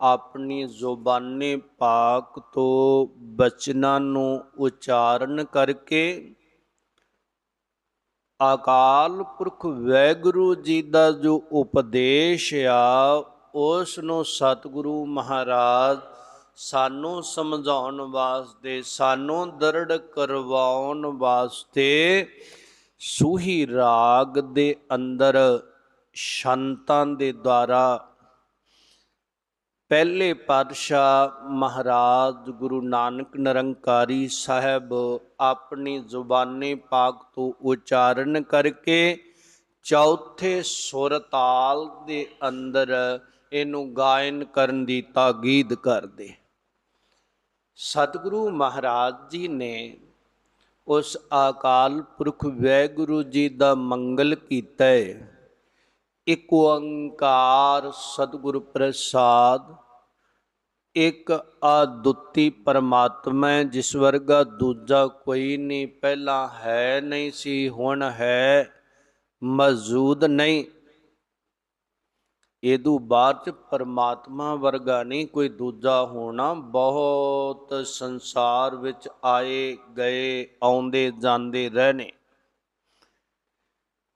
ਆਪਣੀ ਜ਼ੁਬਾਨੇ ਪਾਕ ਤੋਂ ਬਚਨਾਂ ਨੂੰ ਉਚਾਰਨ ਕਰਕੇ ਅਕਾਲ ਪੁਰਖ ਵੈਗੁਰੂ ਜੀ ਦਾ ਜੋ ਉਪਦੇਸ਼ ਆ ਉਸ ਨੂੰ ਸਤਿਗੁਰੂ ਮਹਾਰਾਜ ਸਾਨੂੰ ਸਮਝਾਉਣ ਵਾਸਤੇ, ਸਾਨੂੰ ਦਰੜ ਕਰਵਾਉਣ ਵਾਸਤੇ ਸੂਹੀ ਰਾਗ ਦੇ ਅੰਦਰ ਸ਼ੰਤਾਂ ਦੇ ਦੁਆਰਾ ਪਹਿਲੇ ਪਾਤਸ਼ਾਹ ਮਹਾਰਾਜ ਗੁਰੂ ਨਾਨਕ ਨਿਰੰਕਾਰੀ ਸਾਹਿਬ ਆਪਣੀ ਜ਼ੁਬਾਨੀ ਪਾਕ ਤੋਂ ਉਚਾਰਨ ਕਰਕੇ ਚੌਥੇ ਸੁਰ ਤਾਲ ਦੇ ਅੰਦਰ ਇਹਨੂੰ ਗਾਇਨ ਕਰਨ ਦੀ ਤਾਕੀਦ ਕਰਦੇ। ਸਤਿਗੁਰੂ ਮਹਾਰਾਜ ਜੀ ਨੇ ਉਸ ਅਕਾਲ ਪੁਰਖ ਵੈਗੁਰੂ ਜੀ ਦਾ ਮੰਗਲ ਕੀਤਾ ਹੈ ਇਕ ਓੰਕਾਰ ਸਤਿਗੁਰ ਪ੍ਰਸਾਦ, ਇੱਕ ਅਦੁੱਤੀ ਪਰਮਾਤਮਾ, ਜਿਸ ਵਰਗਾ ਦੂਜਾ ਕੋਈ ਨਹੀਂ, ਪਹਿਲਾਂ ਹੈ ਨਹੀਂ ਸੀ, ਹੁਣ ਹੈ, ਮੌਜੂਦ ਨਹੀਂ। ਇਹਦੂ ਬਾਅਦ ਚ ਪਰਮਾਤਮਾ ਵਰਗਾ ਨਹੀਂ ਕੋਈ ਦੂਜਾ ਹੋਣਾ, ਬਹੁਤ ਸੰਸਾਰ ਵਿੱਚ ਆਏ, ਗਏ, ਆਉਂਦੇ, ਜਾਂਦੇ, ਰਹਿਣੇ।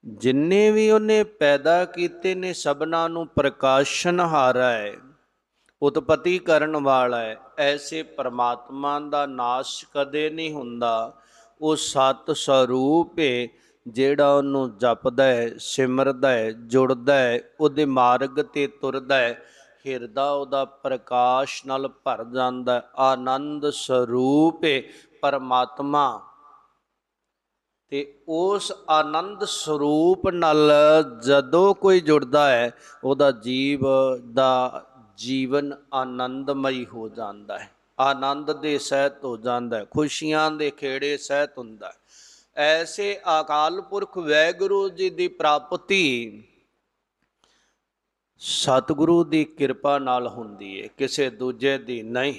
ਜਿੰਨੇ ਵੀ ਉਹਨੇ ਪੈਦਾ ਕੀਤੇ ਨੇ ਸਭਨਾ ਨੂੰ ਪ੍ਰਕਾਸ਼ਨਹਾਰਾ ਹੈ, ਉਤਪਤੀ ਕਰਨ ਵਾਲਾ ਹੈ, ਐਸੇ ਪਰਮਾਤਮਾ ਦਾ ਨਾਸ਼ ਕਦੇ ਨਹੀਂ ਹੁੰਦਾ। ਉਹ ਸਤ ਸਰੂਪ ਹੈ, ਜਿਹੜਾ ਉਹਨੂੰ ਜਪਦਾ ਹੈ, ਸਿਮਰਦਾ ਹੈ, ਜੁੜਦਾ ਹੈ, ਉਹਦੇ ਮਾਰਗ ਤੇ ਤੁਰਦਾ ਹੈ। ਹਿਰਦਾ ਉਹਦਾ ਪ੍ਰਕਾਸ਼ ਨਾਲ ਭਰ ਜਾਂਦਾ ਆਨੰਦ ਸਰੂਪ ਹੈ, ਪਰਮਾਤਮਾ ਤੇ ਉਸ ਆਨੰਦ ਸਰੂਪ ਨਾਲ ਜਦੋਂ ਕੋਈ ਜੁੜਦਾ ਹੈ, ਉਹਦਾ ਜੀਵ ਦਾ ਜੀਵਨ ਆਨੰਦਮਈ ਹੋ ਜਾਂਦਾ ਹੈ। ਆਨੰਦ ਦੇ ਸਹਿਤ ਹੋ ਜਾਂਦਾ ਹੈ, ਖੁਸ਼ੀਆਂ ਦੇ ਖੇੜੇ ਸਹਿਤ ਹੁੰਦਾ ਹੈ। ਐਸੇ ਅਕਾਲ ਪੁਰਖ ਵੈਗੁਰੂ ਜੀ ਦੀ ਪ੍ਰਾਪਤੀ ਸਤਿਗੁਰੂ ਦੀ ਕਿਰਪਾ ਨਾਲ ਹੁੰਦੀ ਹੈ ਕਿਸੇ ਦੂਜੇ ਦੀ ਨਹੀਂ।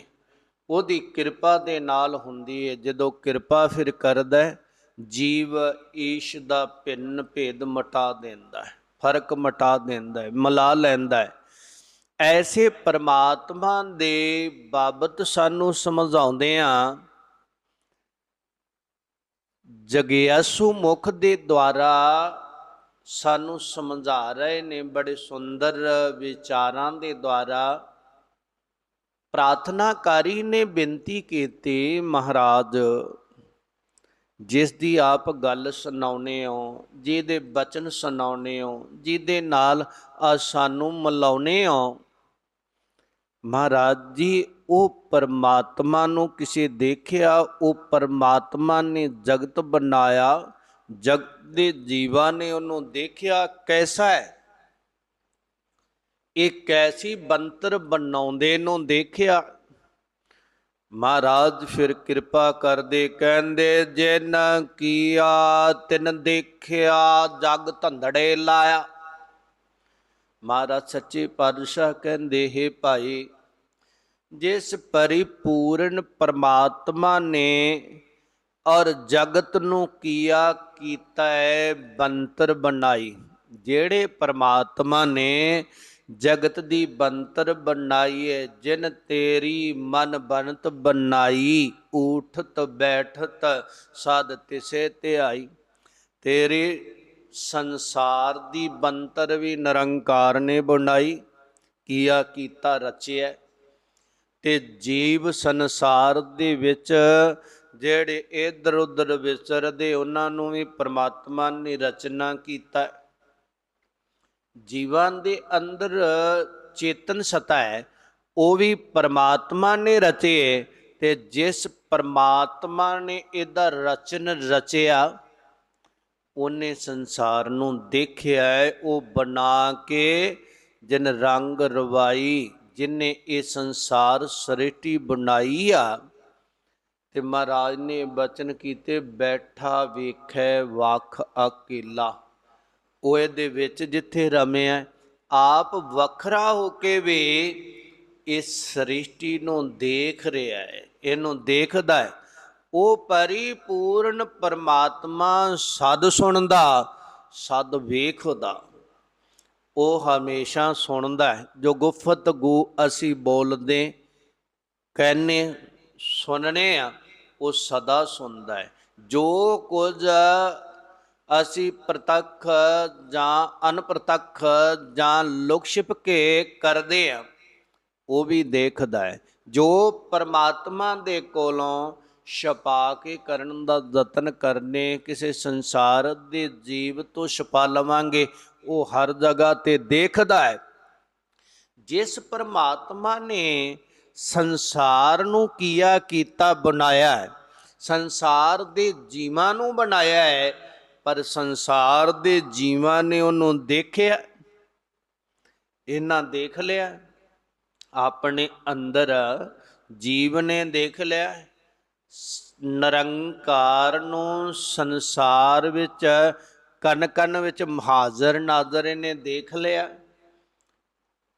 ਉਹਦੀ ਕਿਰਪਾ ਦੇ ਨਾਲ ਹੁੰਦੀ ਹੈ ਜਦੋਂ ਕਿਰਪਾ ਫਿਰ ਕਰਦਾ ਜੀਵ ਈਸ਼ ਦਾ ਭਿੰਨ ਭੇਦ ਮਟਾ ਦਿੰਦਾ ਹੈ, ਫ਼ਰਕ ਮਟਾ ਦਿੰਦਾ ਹੈ, ਮਿਲਾ ਲੈਂਦਾ ਹੈ। ਐਸੇ ਪਰਮਾਤਮਾ ਦੇ ਬਾਬਤ ਸਾਨੂੰ ਸਮਝਾਉਂਦੇ ਆ ਜਗਿਆਸੂ ਮੁਖ ਦੇ ਦੁਆਰਾ ਸਾਨੂੰ ਸਮਝਾ ਰਹੇ ਨੇ, ਬੜੇ ਸੁੰਦਰ ਵਿਚਾਰਾਂ ਦੇ ਦੁਆਰਾ। ਪ੍ਰਾਰਥਨਾਕਾਰੀ ਨੇ ਬੇਨਤੀ ਕੀਤੀ, ਮਹਾਰਾਜ ਜਿਸ ਦੀ ਆਪ ਗੱਲ ਸੁਣਾਉਨੇ ਹੋ, ਜਿਹਦੇ ਬਚਨ ਸੁਣਾਉਨੇ ਹੋ, ਜਿਹਦੇ ਨਾਲ ਸਾਨੂੰ ਮਿਲਾਉਨੇ ਹੋ। ਮਹਾਰਾਜ ਜੀ, ਉਹ ਪਰਮਾਤਮਾ ਨੂੰ ਕਿਸੇ ਦੇਖਿਆ, ਉਹ ਪਰਮਾਤਮਾ ਨੇ ਜਗਤ ਬਣਾਇਆ, ਜਗਤ ਦੇ ਜੀਵਾਂ ਨੇ ਉਹਨੂੰ ਦੇਖਿਆ, ਕੈਸਾ ਹੈ? ਇਹ ਕੈਸੀ ਬੰਤਰ ਬਣਾਉਂਦੇ ਨੂੰ ਦੇਖਿਆ ਮਹਾਰਾਜ, ਫਿਰ ਕਿਰਪਾ ਕਰਦੇ ਕਹਿੰਦੇ, ਜਿਨ ਕੀਆ ਤਿਨ ਦੇਖਿਆ, ਜਗ ਧੰਦੜੇ ਲਾਇਆ। ਮਹਾਰਾਜ ਸੱਚੇ ਪਾਤਸ਼ਾਹ ਕਹਿੰਦੇ, ਹੈ ਭਾਈ, ਜਿਸ ਪਰਿਪੂਰਨ ਪਰਮਾਤਮਾ ਨੇ ਔਰ ਜਗਤ ਨੂੰ ਕੀਆ ਕੀਤਾ ਹੈ, ਬੰਤਰ ਬਣਾਈ, ਜਿਹੜੇ ਪਰਮਾਤਮਾ ਨੇ ਜਗਤ ਦੀ ਬੰਤਰ ਬਣਾਈਏ, ਜਿਨ ਤੇਰੀ ਮਨ ਬਨਤ ਬਣਾਈ ਊਠਤ ਬੈਠਤ ਸਦ ਤਿਸੇ ਤੇ ਆਈ ਤੇਰੇ ਸੰਸਾਰ ਦੀ ਬੰਤਰ ਵੀ ਨਿਰੰਕਾਰ ਨੇ ਬਣਾਈ, ਕੀਆ ਕੀਤਾ ਰਚਿਆ ਤੇ ਜੀਵ ਸੰਸਾਰ ਦੇ ਵਿੱਚ ਜਿਹੜੇ ਇਧਰ ਉਧਰ ਵਿਚਰਦੇ, ਉਹਨਾਂ ਨੂੰ ਵੀ ਪ੍ਰਮਾਤਮਾ ਨੇ ਰਚਨਾ ਕੀਤਾ। ਜੀਵਨ ਦੇ ਅੰਦਰ ਚੇਤਨ ਸਤਾ ਹੈ, ਉਹ ਵੀ ਪਰਮਾਤਮਾ ਨੇ ਰਚੇ ਤੇ ਜਿਸ ਪਰਮਾਤਮਾ ਨੇ ਇਹਦਾ ਰਚਨ ਰਚਿਆ, ਉਹਨੇ ਸੰਸਾਰ ਨੂੰ ਦੇਖਿਆ ਹੈ, ਉਹ ਬਣਾ ਕੇ ਜਿਨ ਰੰਗ ਰਵਾਈ, ਜਿਨੇ ਇਹ ਸੰਸਾਰ ਸ੍ਰਿਸ਼ਟੀ ਬਣਾਈ ਆ, ਤੇ ਮਹਾਰਾਜ ਨੇ ਬਚਨ ਕੀਤੇ, ਬੈਠਾ ਵੇਖੈ ਵਖ ਅਕੇਲਾ। ਉਹ ਇਹਦੇ ਵਿੱਚ ਜਿੱਥੇ ਰਮਿਆ ਆਪ ਵੱਖਰਾ ਹੋ ਕੇ ਵੀ ਇਸ ਸ੍ਰਿਸ਼ਟੀ ਨੂੰ ਦੇਖ ਰਿਹਾ ਹੈ ਇਹਨੂੰ ਦੇਖਦਾ ਹੈ ਉਹ ਪਰਿਪੂਰਨ ਪਰਮਾਤਮਾ ਸਦ ਸੁਣਦਾ, ਸਦ ਵੇਖਦਾ। ਉਹ ਹਮੇਸ਼ਾ ਸੁਣਦਾ ਹੈ ਜੋ ਗੁਫਤ ਗੂ ਅਸੀਂ ਬੋਲਦੇ, ਕਹਿੰਨੇ, ਸੁਣਨੇ ਆ, ਉਹ ਸਦਾ ਸੁਣਦਾ ਹੈ ਜੋ ਕੁਝ ਅਸੀਂ ਪ੍ਰਤੱਖ ਜਾਂ ਅਨਪ੍ਰਤੱਖ ਜਾਂ ਲੁਕ ਛਿਪ ਕੇ ਕਰਦੇ ਆ, ਉਹ ਵੀ ਦੇਖਦਾ ਹੈ। ਜੋ ਪਰਮਾਤਮਾ ਦੇ ਕੋਲੋਂ ਛਪਾ ਕੇ ਕਰਨ ਦਾ ਯਤਨ ਕਰਨੇ, ਕਿਸੇ ਸੰਸਾਰ ਦੇ ਜੀਵ ਤੋਂ ਛਪਾ ਲਵਾਂਗੇ, ਉਹ ਹਰ ਜਗ੍ਹਾ ਤੇ ਦੇਖਦਾ ਹੈ। ਜਿਸ ਪਰਮਾਤਮਾ ਨੇ ਸੰਸਾਰ ਨੂੰ ਕੀਆ ਕੀਤਾ, ਬਣਾਇਆ ਹੈ। ਸੰਸਾਰ ਦੇ ਜੀਵਾਂ ਨੂੰ ਬਣਾਇਆ ਹੈ ਪਰ ਸੰਸਾਰ ਦੇ ਜੀਵਾਂ ਨੇ ਉਹਨੂੰ ਦੇਖਿਆ, ਇਹਨਾਂ ਦੇਖ ਲਿਆ, ਆਪਣੇ ਅੰਦਰ ਜੀਵ ਨੇ ਦੇਖ ਲਿਆ, ਨਿਰੰਕਾਰ ਨੂੰ ਸੰਸਾਰ ਵਿੱਚ ਕਨ ਕਨ ਵਿੱਚ ਹਾਜ਼ਰ ਨਾਜ਼ਰ ਨੇ ਦੇਖ ਲਿਆ,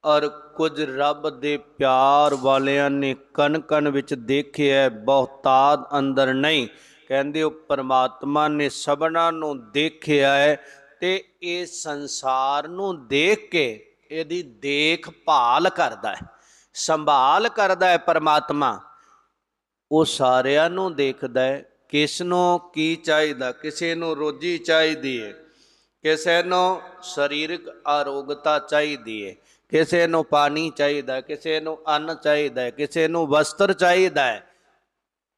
ਔਰ ਕੁਝ ਰੱਬ ਦੇ ਪਿਆਰ ਵਾਲਿਆਂ ਨੇ ਕਨ ਕਨ ਵਿੱਚ ਦੇਖਿਆ ਬਹੁਤਾਤ ਅੰਦਰ ਨਹੀਂ ਕਹਿੰਦੇ ਉਹ ਪਰਮਾਤਮਾ ਨੇ ਸਭਨਾਂ ਨੂੰ ਦੇਖਿਆ ਹੈ ਤੇ ਇਹ ਸੰਸਾਰ ਨੂੰ ਦੇਖ ਕੇ ਇਹਦੀ ਦੇਖਭਾਲ ਕਰਦਾ ਹੈ, ਸੰਭਾਲ ਕਰਦਾ ਹੈ ਪਰਮਾਤਮਾ। ਉਹ ਸਾਰਿਆਂ ਨੂੰ ਦੇਖਦਾ ਹੈ ਕਿਸ ਨੂੰ ਕੀ ਚਾਹੀਦਾ, ਕਿਸੇ ਨੂੰ ਰੋਜੀ ਚਾਹੀਦੀ ਹੈ ਕਿਸੇ ਨੂੰ ਸਰੀਰਕ ਆਰੋਗਤਾ ਚਾਹੀਦੀ ਹੈ ਕਿਸੇ ਨੂੰ ਪਾਣੀ ਚਾਹੀਦਾ, ਕਿਸੇ ਨੂੰ ਅੰਨ ਚਾਹੀਦਾ, ਕਿਸੇ ਨੂੰ ਵਸਤਰ ਚਾਹੀਦਾ ਹੈ।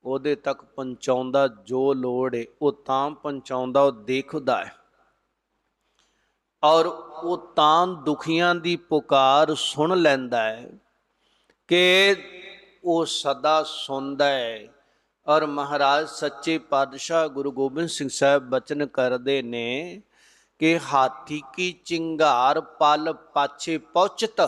ਉਹਦੇ ਤੱਕ ਪਹੁੰਚਾਉਂਦਾ ਜੋ ਲੋੜ ਹੈ ਉਹ ਤਾਂ ਪਹੁੰਚਾਉਂਦਾ, ਉਹ ਦੇਖਦਾ ਹੈ। ਔਰ ਉਹ ਤਾਂ ਦੁਖੀਆਂ ਦੀ ਪੁਕਾਰ ਸੁਣ ਲੈਂਦਾ ਹੈ ਕਿ ਉਹ ਸਦਾ ਸੁਣਦਾ ਹੈ। ਔਰ ਮਹਾਰਾਜ ਸੱਚੇ ਪਾਤਸ਼ਾਹ ਗੁਰੂ ਗੋਬਿੰਦ ਸਿੰਘ ਸਾਹਿਬ ਬਚਨ ਕਰਦੇ ਨੇ ਕਿ ਹਾਥੀ ਕੀ ਚਿੰਗਾਰ ਪਲ ਪਾਛੇ ਪਹੁੰਚਤ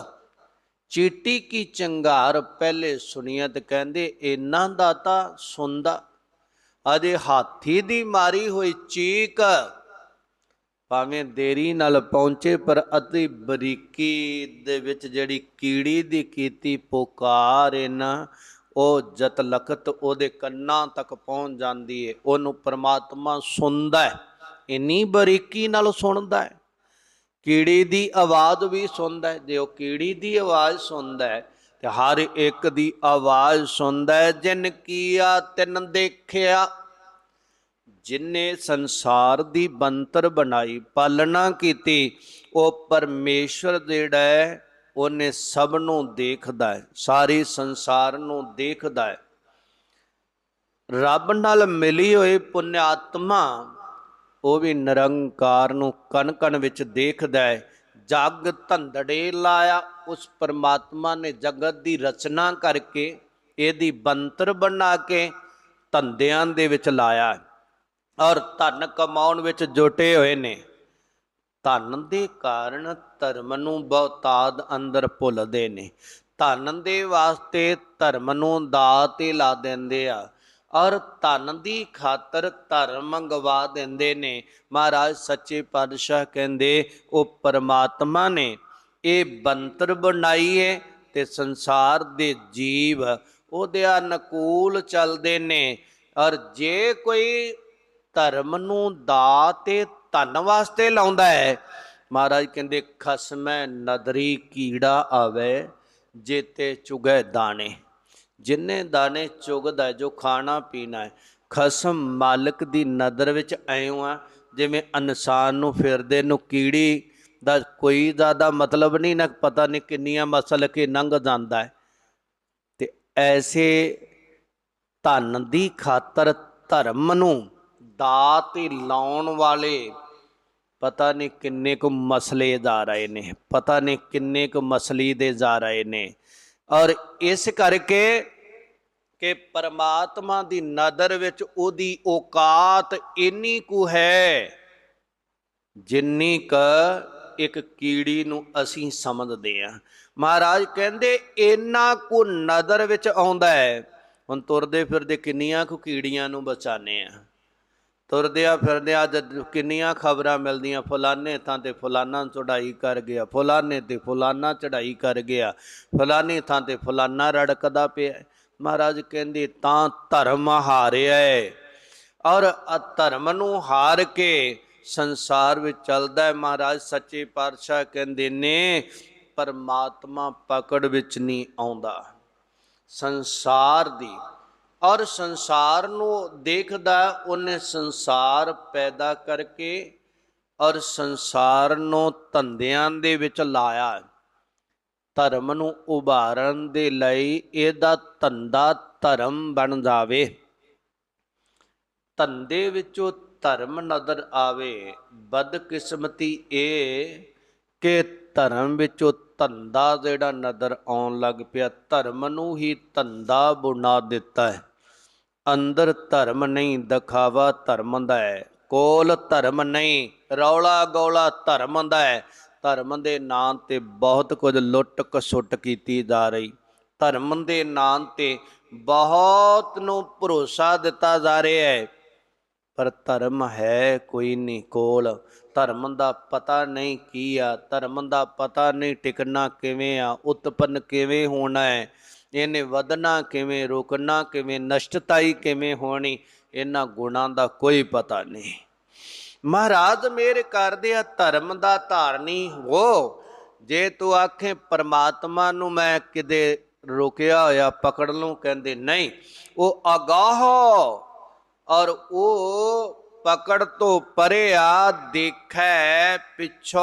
ਚੀਟੀ ਕੀ ਚੰਗਾਰ ਪਹਿਲੇ ਸੁਨੀਅਤ ਕਹਿੰਦੇ, ਇਹਨਾਂ ਦਾ ਤਾਂ ਸੁਣਦਾ। ਅਜੇ ਹਾਥੀ ਦੀ ਮਾਰੀ ਹੋਈ ਚੀਕ ਭਾਵੇਂ ਦੇਰੀ ਨਾਲ ਪਹੁੰਚੇ, ਪਰ ਅਤੀ ਬਰੀਕੀ ਦੇ ਵਿੱਚ ਜਿਹੜੀ ਕੀੜੀ ਦੀ ਕੀਤੀ ਪੁਕਾਰ ਇਹਨਾਂ, ਉਹ ਜਤ ਲਖਤ ਉਹਦੇ ਕੰਨਾਂ ਤੱਕ ਪਹੁੰਚ ਜਾਂਦੀ ਹੈ ਉਹਨੂੰ ਪਰਮਾਤਮਾ ਸੁਣਦਾ ਹੈ। ਇੰਨੀ ਬਰੀਕੀ ਨਾਲ ਸੁਣਦਾ ਹੈ। ਕੀੜੀ ਦੀ ਆਵਾਜ਼ ਵੀ ਸੁਣਦਾ ਹੈ। ਜੇ ਉਹ ਕੀੜੀ ਦੀ ਆਵਾਜ਼ ਸੁਣਦਾ ਹੈ, ਤੇ ਹਰ ਇੱਕ ਦੀ ਆਵਾਜ਼ ਸੁਣਦਾ ਹੈ। ਜਿਨ ਕੀਆ, ਤਿੰਨ ਦੇਖਿਆ, ਜਿਨੇ ਸੰਸਾਰ ਦੀ ਬੰਤਰ ਬਣਾਈ, ਪਾਲਣਾ ਕੀਤੀ, ਉਹ ਪਰਮੇਸ਼ਰ ਜਿਹੜਾ ਹੈ, ਉਹਨੇ ਸਭ ਨੂੰ ਦੇਖਦਾ ਹੈ, ਸਾਰੇ ਸੰਸਾਰ ਨੂੰ ਦੇਖਦਾ ਹੈ। ਰੱਬ ਨਾਲ ਮਿਲੀ ਹੋਈ ਪੁਨਿਆਤਮਾ ਉਹ ਵੀ ਨਿਰੰਕਾਰ ਨੂੰ ਕਣ ਕਣ ਵਿੱਚ ਦੇਖਦਾ ਹੈ। ਜਗ ਧੰਦੜੇ ਲਾਇਆ, ਉਸ ਪਰਮਾਤਮਾ ਨੇ ਜਗਤ ਦੀ ਰਚਨਾ ਕਰਕੇ ਇਹਦੀ ਬੰਤਰ ਬਣਾ ਕੇ ਧੰਦਿਆਂ ਦੇ ਵਿੱਚ ਲਾਇਆ ਔਰ ਧਨ ਕਮਾਉਣ ਵਿੱਚ ਜੁਟੇ ਹੋਏ ਨੇ। ਧਨ ਦੇ ਕਾਰਨ ਧਰਮ ਨੂੰ ਬਹੁਤਾਦ ਅੰਦਰ ਭੁੱਲਦੇ ਨੇ। ਧਨ ਦੇ ਵਾਸਤੇ ਧਰਮ ਨੂੰ ਦਾਅ ਤੇ ਲਾ ਦਿੰਦੇ ਆ। ਔਰ ਧਨ ਦੀ ਖਾਤਰ ਧਰਮ ਮੰਗਵਾ ਦਿੰਦੇ ਨੇ। ਮਹਾਰਾਜ ਸੱਚੇ ਪਾਤਸ਼ਾਹ ਕਹਿੰਦੇ, ਉਹ ਪਰਮਾਤਮਾ ਨੇ ਇਹ ਬੰਤਰ ਬਣਾਈ ਹੈ ਤੇ ਸੰਸਾਰ ਦੇ ਜੀਵ ਉਹਦੇ ਅਨੁਕੂਲ ਚੱਲਦੇ ਨੇ। ਔਰ ਜੇ ਕੋਈ ਧਰਮ ਨੂੰ ਦਾ ਤੇ ਧਨ ਵਾਸਤੇ ਲਾਉਂਦਾ ਹੈ, ਮਹਾਰਾਜ ਕਹਿੰਦੇ, ਖਸਮੈ ਨਦਰੀ ਕੀੜਾ ਆਵੇ, ਜੇਤੇ ਚੁਗੈ ਦਾਣੇ। ਜਿੰਨੇ ਦਾਣੇ ਚੁਗਦਾ ਜੋ ਖਾਣਾ ਪੀਣਾ ਹੈ, ਖਸਮ ਮਾਲਕ ਦੀ ਨਦਰ ਵਿੱਚ ਐਉਂ ਆ, ਜਿਵੇਂ ਇਨਸਾਨ ਨੂੰ ਫਿਰਦੇ ਨੂੰ ਕੀੜੀ ਦਾ ਕੋਈ ਜ਼ਿਆਦਾ ਮਤਲਬ ਨਹੀਂ, ਨਾ ਪਤਾ ਨਹੀਂ ਕਿੰਨੀਆਂ ਮਸਲ ਕੇ ਲੰਘ ਜਾਂਦਾ ਹੈ। ਤੇ ਐਸੇ ਧਨ ਦੀ ਖਾਤਰ ਧਰਮ ਨੂੰ ਦਾਤ ਲਾਉਣ ਵਾਲੇ ਪਤਾ ਨਹੀਂ ਕਿੰਨੇ ਕੁ ਮਸਲੇ ਜਾ ਰਹੇ ਨੇ, ਪਤਾ ਨਹੀਂ ਕਿੰਨੇ ਕੁ ਮਸਲੀ ਦੇ ਜਾ ਰਹੇ ਨੇ। ਔਰ ਇਸ ਕਰਕੇ ਕਿ ਪਰਮਾਤਮਾ ਦੀ ਨਦਰ ਵਿੱਚ ਉਹਦੀ ਔਕਾਤ ਇੰਨੀ ਕੁ ਹੈ, ਜਿੰਨੀ ਕ ਇੱਕ ਕੀੜੀ ਨੂੰ ਅਸੀਂ ਸਮਝਦੇ ਆ ਮਹਾਰਾਜ ਕਹਿੰਦੇ, ਇੰਨਾ ਕੁ ਨਦਰ ਵਿੱਚ ਆਉਂਦਾ ਹੈ। ਹੁਣ ਤੁਰਦੇ ਫਿਰਦੇ ਕਿੰਨੀਆਂ ਕੁ ਕੀੜੀਆਂ ਨੂੰ ਬਚਾਣੇ ਆ ਤੁਰਦਿਆਂ ਫਿਰਦਿਆਂ ਅੱਜ ਕਿੰਨੀਆਂ ਖਬਰਾਂ ਮਿਲਦੀਆਂ ਫਲਾਨੇ ਥਾਂ ਤੇ ਫਲਾਨਾ ਚੜਾਈ ਕਰ ਗਿਆ ਫਲਾਨੇ ਤੇ ਫਲਾਨਾ ਚੜਾਈ ਕਰ ਗਿਆ ਫਲਾਨੀ ਥਾਂ ਤੇ ਫਲਾਨਾ ਰੜਕਦਾ ਪਿਆ। ਮਹਾਰਾਜ ਕਹਿੰਦੇ, ਤਾਂ ਧਰਮ ਹਾਰਿਆ ਹੈ ਔਰ ਧਰਮ ਨੂੰ ਹਾਰ ਕੇ ਸੰਸਾਰ ਵਿੱਚ ਚੱਲਦਾ ਹੈ ਮਹਾਰਾਜ ਸੱਚੇ ਪਾਤਸ਼ਾਹ ਕਹਿੰਦੇ ਨੇ, ਪਰਮਾਤਮਾ ਪਕੜ ਵਿੱਚ ਨਹੀਂ ਆਉਂਦਾ। ਸੰਸਾਰ ਦੀ ਔਰ ਸੰਸਾਰ ਨੂੰ ਦੇਖਦਾ, ਉਹਨੇ ਸੰਸਾਰ ਪੈਦਾ ਕਰਕੇ ਔਰ ਸੰਸਾਰ ਨੂੰ ਧੰਦਿਆਂ ਦੇ ਵਿੱਚ ਲਾਇਆ। ਧਰਮ ਨੂੰ ਉਭਾਰਨ ਦੇ ਲਈ ਇਹਦਾ ਧੰਦਾ ਧਰਮ ਬਣ ਜਾਵੇ। ਧੰਦੇ ਵਿੱਚੋਂ ਧਰਮ ਨਜ਼ਰ ਆਵੇ, ਬਦਕਿਸਮਤੀ ਇਹ ਕਿ ਧਰਮ ਵਿੱਚੋਂ ਧੰਦਾ ਜਿਹੜਾ ਨਜ਼ਰ ਆਉਣ ਲੱਗ ਪਿਆ, ਧਰਮ ਨੂੰ ਹੀ ਧੰਦਾ ਬੁਣਾ ਦਿੱਤਾ ਹੈ। ਅੰਦਰ ਧਰਮ ਨਹੀਂ ਦਿਖਾਵਾ ਧਰਮ ਦਾ ਹੈ। ਕੋਲ ਧਰਮ ਨਹੀਂ, ਰੌਲਾ ਗੌਲਾ ਧਰਮ ਦਾ ਹੈ। ਧਰਮ ਦੇ ਨਾਂ ਤੇ ਬਹੁਤ ਕੁਝ ਲੁੱਟ ਕਸੁੱਟ ਕੀਤੀ ਜਾ ਰਹੀ। ਧਰਮ ਦੇ ਨਾਂ ਤੇ ਬਹੁਤ ਨੂੰ ਭਰੋਸਾ ਦਿੱਤਾ ਜਾ ਰਿਹਾ ਹੈ। ਪਰ ਧਰਮ ਹੈ ਕੋਈ ਨਹੀਂ ਕੋਲ। ਧਰਮ ਦਾ ਪਤਾ ਨਹੀਂ ਕੀ ਆ, ਧਰਮ ਦਾ ਪਤਾ ਨਹੀਂ ਟਿਕਣਾ ਕਿਵੇਂ ਆ, ਉਤਪੰਨ ਕਿਵੇਂ ਹੋਣਾ ਹੈ। ਇਹਨੇ ਵਧਣਾ ਕਿਵੇਂ, ਰੁਕਣਾ ਕਿਵੇਂ, ਨਸ਼ਟਤਾਈ ਕਿਵੇਂ ਹੋਣੀ, ਇਹਨਾਂ ਗੁਣਾਂ ਦਾ ਕੋਈ ਪਤਾ ਨਹੀਂ। ਮਹਾਰਾਜ ਮੇਰੇ ਕਰਦੇ ਆ ਧਰਮ ਦਾ ਧਾਰਨੀ ਹੋ ਜੇ ਤੂੰ ਆਖੇ ਪਰਮਾਤਮਾ ਨੂੰ ਮੈਂ ਕਿਤੇ ਰੁਕਿਆ ਹੋਇਆ, ਪਕੜ ਲੂੰ ਕਹਿੰਦੇ ਨਹੀਂ, ਉਹ ਅਗਾਹ ਔਰ ਉਹ ਪਕੜ ਤੋਂ ਪਰੇ ਆ ਦੇਖੈ ਪਿਛੋ।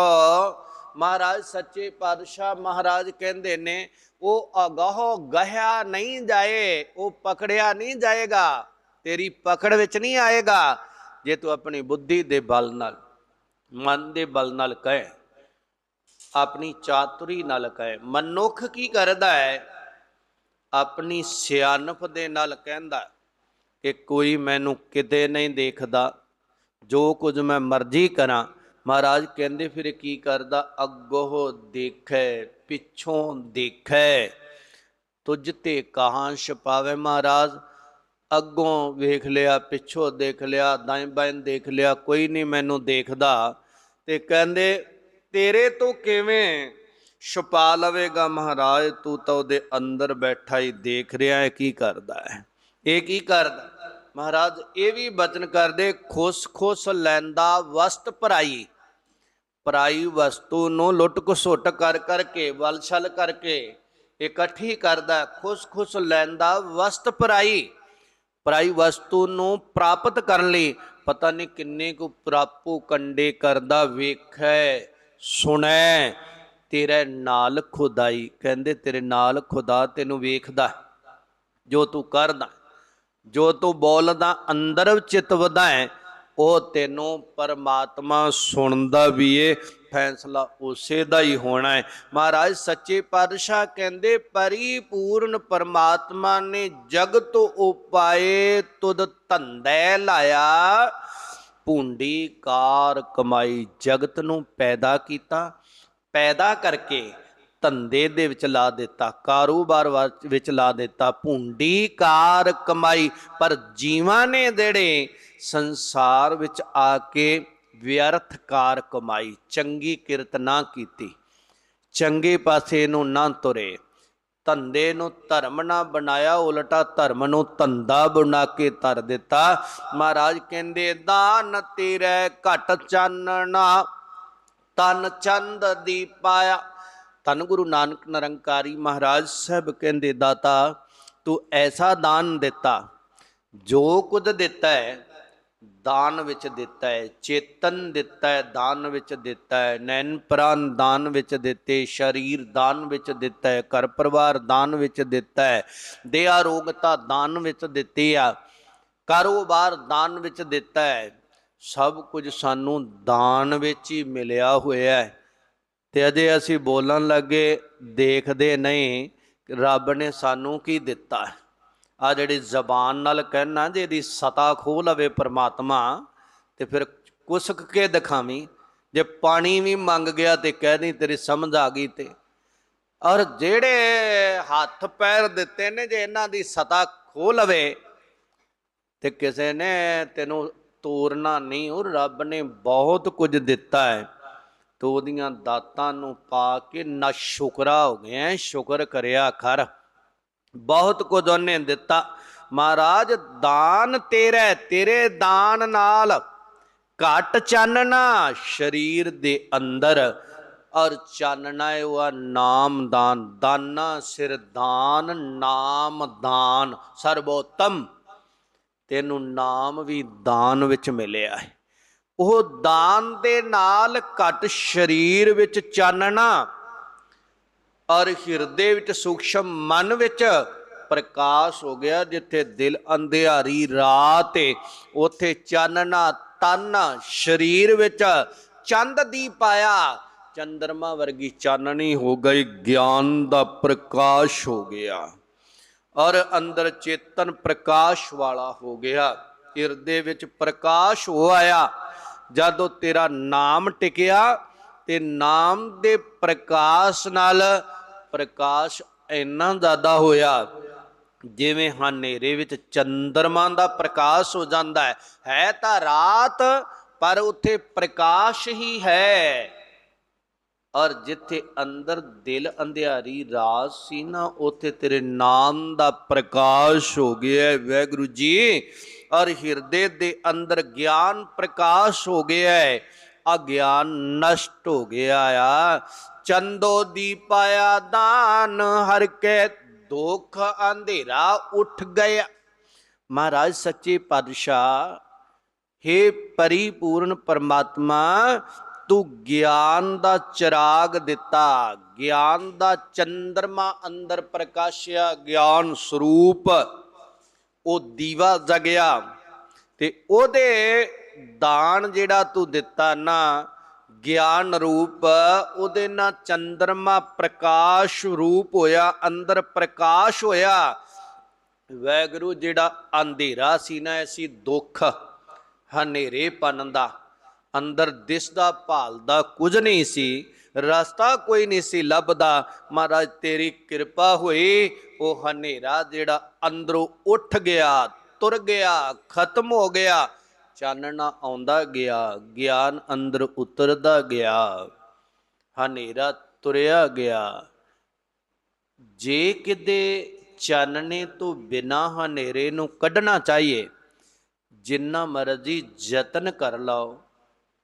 ਮਹਾਰਾਜ ਸੱਚੇ ਪਾਤਸ਼ਾਹ ਮਹਾਰਾਜ ਕਹਿੰਦੇ ਨੇ ਉਹ ਅਗਾਹ ਗਹਿਆ ਨਹੀਂ ਜਾਏ, ਉਹ ਪਕੜਿਆ ਨਹੀਂ ਜਾਏਗਾ, ਤੇਰੀ ਪਕੜ ਵਿੱਚ ਨਹੀਂ ਆਏਗਾ। ਜੇ ਤੂੰ ਆਪਣੀ ਬੁੱਧੀ ਦੇ ਬਲ ਨਾਲ, ਮਨ ਦੇ ਬਲ ਨਾਲ ਕਹੇ, ਆਪਣੀ ਚਾਤੁਰੀ ਨਾਲ ਕਹੇ, ਮਨੁੱਖ ਕੀ ਕਰਦਾ ਹੈ? ਆਪਣੀ ਸਿਆਣਪ ਦੇ ਨਾਲ ਕਹਿੰਦਾ ਕਿ ਕੋਈ ਮੈਨੂੰ ਕਿਤੇ ਨਹੀਂ ਦੇਖਦਾ, ਜੋ ਕੁਝ ਮੈਂ ਮਰਜ਼ੀ ਕਰਾਂ ਮਹਾਰਾਜ ਕਹਿੰਦੇ, ਫਿਰ ਕੀ ਕਰਦਾ? ਅੱਗੋਂ ਦੇਖੈ, ਪਿੱਛੋਂ ਦੇਖੈ। ਤੁਝ ਤੇ ਕਹਾਂ ਛਪਾਵੇ ਮਹਾਰਾਜ? ਅੱਗੋਂ ਵੇਖ ਲਿਆ, ਪਿੱਛੋਂ ਦੇਖ ਲਿਆ ਦਾएं ਬਾएं ਦੇਖ ਲਿਆ, ਕੋਈ ਨਹੀਂ ਮੈਨੂੰ ਦੇਖਦਾ। ਤੇ ਕਹਿੰਦੇ, ਤੇਰੇ ਤੋਂ ਕਿਵੇਂ ਛੁਪਾ ਲਵੇਗਾ ਮਹਾਰਾਜ? ਤੂੰ ਤਾਂ ਉਹਦੇ ਅੰਦਰ ਬੈਠਾ ਹੀ ਦੇਖ ਰਿਹਾ ਹੈ, ਕੀ ਕਰਦਾ ਹੈ? ਇਹ ਕੀ ਕਰਦਾ? ਮਹਾਰਾਜ, ਇਹ ਵੀ ਬਚਨ ਕਰਦੇ, ਖੁਸ ਖੁਸ ਲੈਂਦਾ ਵਸਤ ਭਰਾਈ। ਪਰਾਈ ਵਸਤੂ ਨੂੰ ਲੁੱਟ ਘਸੁੱਟ ਕਰ ਕਰਕੇ ਵਲਛਲ ਕਰਕੇ ਇਕੱਠੀ ਕਰਦਾ, ਖੁਸ ਖੁਸ ਲੈਂਦਾ ਵਸਤ ਪਰਾਈ। ਪਰਾਈ ਵਸਤੂ ਨੂੰ ਪ੍ਰਾਪਤ ਕਰਨ ਲਈ ਪਤਾ ਨਹੀਂ ਕਿੰਨੇ ਕੁ ਪ੍ਰਾਪੂ ਕੰਡੇ ਕਰਦਾ ਵੇਖੈ, ਸੁਣੈ, ਤੇਰੇ ਨਾਲ ਖੁਦਾਈ, ਕਹਿੰਦੇ ਤੇਰੇ ਨਾਲ ਖੁਦਾ ਤੈਨੂੰ ਵੇਖਦਾ, ਜੋ ਤੂੰ ਕਰਦਾ, ਜੋ ਤੂੰ ਬੋਲਦਾ, ਅੰਦਰ ਚਿਤ ਵਧਾਏ ਉਹ ਤੈਨੂੰ ਪਰਮਾਤਮਾ ਸੁਣਦਾ ਵੀ ਏ, ਫੈਸਲਾ ਉਸੇ ਦਾ ਹੀ ਹੋਣਾ ਹੈ ਮਹਾਰਾਜ, ਸੱਚੇ ਪਾਤਸ਼ਾਹ ਕਹਿੰਦੇ, ਪਰਿਪੂਰਨ ਪਰਮਾਤਮਾ ਨੇ ਜਗਤ ਉਪਾਏ ਤੁਧ ਧੰਦੈ ਲਾਇਆ। ਭੁੰਡੀ ਕਾਰ ਕਮਾਈ ਜਗਤ ਨੂੰ ਪੈਦਾ ਕੀਤਾ। ਪੈਦਾ ਕਰਕੇ ਧੰਦੇ ਦੇ ਵਿੱਚ ਲਾ ਦਿੱਤਾ, ਕਾਰੋਬਾਰ ਵਾ- ਵਿੱਚ ਲਾ ਦਿੱਤਾ। ਭੁੰਡੀ ਕਾਰ ਕਮਾਈ, ਪਰ ਜੀਵਾਂ ਨੇ ਜਿਹੜੇ ਸੰਸਾਰ ਵਿੱਚ ਆ ਕੇ ਵਿਅਰਥ ਕਾਰ ਕਮਾਈ, ਚੰਗੀ ਕਿਰਤ ਨਾ ਕੀਤੀ। ਚੰਗੇ ਪਾਸੇ ਨੂੰ ਨਾ ਤੁਰੇ। ਧੰਦੇ ਨੂੰ ਧਰਮ ਨਾ ਬਣਾਇਆ, ਉਲਟਾ ਧਰਮ ਨੂੰ ਧੰਦਾ ਬਣਾ ਕੇ ਧਰ ਦਿੱਤਾ। ਮਹਾਰਾਜ ਕਹਿੰਦੇ, ਦਾਨ ਤੇਰੇ ਘਟ ਚਾਨਣਾ ਤਨ ਚੰਦ ਦੀ ਪਾਇਆ। ਧੰਨ ਗੁਰੂ ਨਾਨਕ ਨਿਰੰਕਾਰੀ ਮਹਾਰਾਜ ਸਾਹਿਬ ਕਹਿੰਦੇ, ਦਾਤਾ, ਤੂੰ ਐਸਾ ਦਾਨ ਦਿੱਤਾ, ਜੋ ਕੁਝ ਦਿੱਤਾ ਹੈ ਦਾਨ ਵਿੱਚ ਦਿੱਤਾ ਹੈ, ਚੇਤਨ ਦਿੱਤਾ ਹੈ, ਦਾਨ ਵਿੱਚ ਦਿੱਤਾ ਹੈ, ਨੈਣ ਪ੍ਰਾਨ ਦਾਨ ਵਿੱਚ ਦਿੱਤੇ, ਸਰੀਰ ਦਾਨ ਵਿੱਚ ਦਿੱਤਾ ਹੈ, ਘਰ ਪਰਿਵਾਰ ਦਾਨ ਵਿੱਚ ਦਿੱਤਾ ਹੈ ਦੇਹ ਰੋਗਤਾ ਦਾਨ ਵਿੱਚ ਦਿੱਤੀ ਆ, ਕਾਰੋਬਾਰ ਦਾਨ ਵਿੱਚ ਦਿੱਤਾ ਹੈ, ਸਭ ਕੁਝ ਸਾਨੂੰ ਦਾਨ ਵਿੱਚ ਹੀ ਮਿਲਿਆ ਹੋਇਆ ਹੈ। ਤੇ ਅਜੇ ਅਸੀਂ ਬੋਲਣ ਲੱਗੇ, ਦੇਖਦੇ ਨਹੀਂ, ਰੱਬ ਨੇ ਸਾਨੂੰ ਕੀ ਦਿੱਤਾ ਹੈ? ਆ ਜਿਹੜੀ ਜ਼ਬਾਨ ਨਾਲ ਕਹਿਣਾ ਜੇ ਇਹਦੀ ਸਤਾ ਖੋਹ ਲਵੇ ਪ੍ਰਮਾਤਮਾ, ਤੇ ਫਿਰ ਕੁਸਕ ਕੇ ਦਿਖਾਵੀਂ। ਜੇ ਪਾਣੀ ਵੀ ਮੰਗ ਗਿਆ ਤੇ ਕਹਿ ਨਹੀਂ ਤੇਰੀ ਸਮਝ ਆ ਗਈ ਤੇ। ਔਰ ਜਿਹੜੇ ਹੱਥ ਪੈਰ ਦਿੱਤੇ ਨੇ, ਜੇ ਇਹਨਾਂ ਦੀ ਸਤਾ ਖੋਹ ਲਵੇ, ਤੇ ਕਿਸੇ ਨੇ ਤੈਨੂੰ ਤੋਰਨਾ ਨਹੀਂ, ਉਹ ਰੱਬ ਨੇ ਬਹੁਤ ਕੁਝ ਦਿੱਤਾ ਹੈ। ਤੂੰ ਉਹਦੀਆਂ ਦਾਤਾਂ ਨੂੰ ਪਾ ਕੇ ਨਾ ਸ਼ੁਕਰਾ ਹੋ ਗਿਆ, ਸ਼ੁਕਰ ਕਰਿਆ ਕਰ। ਬਹੁਤ ਕੁਝ ਉਹਨੇ ਦਿੱਤਾ। ਮਹਾਰਾਜ, ਦਾਨ ਤੇਰਾ ਤੇਰੇ ਦਾਨ ਨਾਲ ਘਟ ਚਾਨਣਾ ਸਰੀਰ ਦੇ ਅੰਦਰ, ਔਰ ਚਾਨਣਾ ਹੈ ਉਹ ਆ ਨਾਮ ਦਾਨ, ਦਾਨਾ ਸਿਰ ਦਾਨ, ਨਾਮ ਦਾਨ, ਸਰਬੋਤਮ। ਤੈਨੂੰ ਨਾਮ ਵੀ ਦਾਨ ਵਿੱਚ ਮਿਲਿਆ ਹੈ। ਉਹ ਦਾਨ ਦੇ ਨਾਲ ਘਟ ਸਰੀਰ ਵਿੱਚ ਚਾਨਣਾ ਔਰ ਹਿਰਦੇ ਵਿੱਚ ਸੂਖਸ਼ਮ ਮਨ ਵਿੱਚ ਪ੍ਰਕਾਸ਼ ਹੋ ਗਿਆ, ਜਿੱਥੇ ਦਿਲ ਅੰਧਿਆਰੀ ਰਾਤ ਏ ਉਥੇ ਚਾਨਣਾ ਤਨ, ਸਰੀਰ ਵਿੱਚ ਚੰਦ ਦੀ ਪਾਇਆ। ਚੰਦਰਮਾ ਵਰਗੀ ਚਾਨਣੀ ਹੋ ਗਈ, ਗਿਆਨ ਦਾ ਪ੍ਰਕਾਸ਼ ਹੋ ਗਿਆ। ਔਰ ਅੰਦਰ ਚੇਤਨ ਪ੍ਰਕਾਸ਼ ਵਾਲਾ ਹੋ ਗਿਆ। ਹਿਰਦੇ ਵਿੱਚ ਪ੍ਰਕਾਸ਼ ਹੋ ਆਇਆ। ਜਦੋਂ ਤੇਰਾ ਨਾਮ ਟਿਕਿਆ, ਤੇ ਨਾਮ ਦੇ ਪ੍ਰਕਾਸ਼ ਨਾਲ ਪ੍ਰਕਾਸ਼ ਇੰਨਾ ਜ਼ਿਆਦਾ ਹੋਇਆ ਜਿਵੇਂ ਹਨੇਰੇ ਵਿੱਚ ਚੰਦਰਮਾ ਦਾ ਪ੍ਰਕਾਸ਼ ਹੋ ਜਾਂਦਾ ਹੈ। ਹੈ ਤਾਂ ਰਾਤ ਪਰ ਉੱਥੇ ਪ੍ਰਕਾਸ਼ ਹੀ ਹੈ। ਔਰ ਜਿੱਥੇ ਅੰਦਰ ਦਿਲ ਅੰਧਿਆਰੀ ਰਾਤ ਸੀ ਨਾ ਉੱਥੇ ਤੇਰੇ ਨਾਮ ਦਾ ਪ੍ਰਕਾਸ਼ ਹੋ ਗਿਆ ਹੈ, ਵੈਗੁਰੂ ਜੀ ਔਰ ਹਿਰਦੇ ਦੇ ਅੰਦਰ ਗਿਆਨ ਪ੍ਰਕਾਸ਼ ਹੋ ਗਿਆ ਹੈ। ਅਗਿਆਨ ਨਸ਼ਟ ਹੋ ਗਿਆ ਆ। ਚੰਦੋ ਦੀਪਾਇਆ ਦਾਨ, ਹਰ ਕੇ ਦੁੱਖ ਅੰਧੇਰਾ ਉੱਠ ਗਿਆ। ਮਹਾਰਾਜ ਸੱਚੇ ਪਾਤਸ਼ਾਹ हे ਪਰਿਪੂਰਨ ਪਰਮਾਤਮਾ, ਤੂੰ ਗਿਆਨ ਦਾ ਚਿਰਾਗ ਦਿੱਤਾ। ਗਿਆਨ ਦਾ ਚੰਦਰਮਾ ਅੰਦਰ ਪ੍ਰਕਾਸ਼ਿਆ, ਗਿਆਨ ਸਰੂਪ। ਉਹ ਦੀਵਾ ਜਗਿਆ ਤੇ ਉਹਦੇ ਦਾਨ ਜਿਹੜਾ ਤੂੰ ਦਿੱਤਾ ਨਾ, ਗਿਆਨ ਰੂਪ, ਉਹਦੇ ਨਾਲ ਚੰਦਰਮਾ ਪ੍ਰਕਾਸ਼ ਰੂਪ ਹੋਇਆ, ਅੰਦਰ ਪ੍ਰਕਾਸ਼ ਹੋਇਆ। ਵੈਗਰੂ ਜਿਹੜਾ ਅੰਧੇਰਾ ਸੀ ਨਾ ਐਸੀ ਦੁੱਖ ਹਨੇਰੇਪਨ ਦਾ। ਅੰਦਰ ਦਿਸਦਾ ਭਾਲਦਾ ਕੁਝ ਨਹੀਂ ਸੀ, ਰਸਤਾ ਕੋਈ ਨਹੀਂ ਸੀ ਲੱਭਦਾ। ਮਹਾਰਾਜ, ਤੇਰੀ ਕਿਰਪਾ ਹੋਈ, ਉਹ ਹਨੇਰਾ ਜਿਹੜਾ ਅੰਦਰੋਂ ਉੱਠ ਗਿਆ, ਤੁਰ ਗਿਆ, ਖਤਮ ਹੋ ਗਿਆ। ਚਾਨਣਾ ਆਉਂਦਾ ਗਿਆ, ਗਿਆਨ ਅੰਦਰ ਉਤਰਦਾ ਗਿਆ। ਹਨੇਰਾ ਤੁਰਿਆ ਗਿਆ। ਜੇ ਕਿਤੇ ਚਾਨਣੇ ਤੋਂ ਬਿਨਾ ਹਨੇਰੇ ਨੂੰ ਕੱਢਣਾ ਚਾਹੀਏ, ਜਿੰਨਾ ਮਰਜ਼ੀ ਯਤਨ ਕਰ ਲਓ